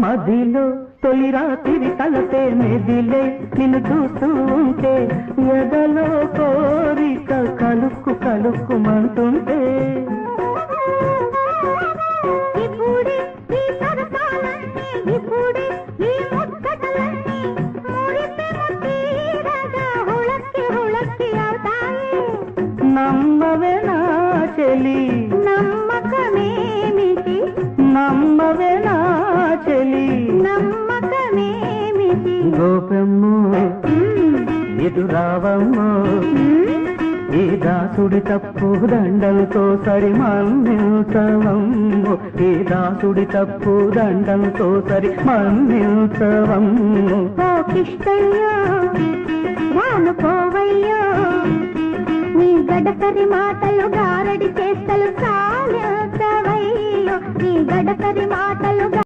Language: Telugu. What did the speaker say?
మదిలో తొలి రాత్రి తలపే మెదిలే నిన్ను చూస్తూ ఉంటే ఎదలో కోరిక కలుక్కు కలుక్కుమంటుంటే నమ్మవే నా చెలి. నమ్మకమేమిటి? నమ్మవే నా గోపెమ్ము మ్మ్. ఈ దాసుడి తప్పు దండలతో సరి మన్నించవమ్ము ఈ దాసుడి తప్పు దండలతో సరి మన్నించవమ్ము ఓ కిష్టయ్యో రాను పోవయ్యో నీ గడసరి మాటలు గారడి చేస్తలు సాలవయ్యో నీ గడసరి మాటలు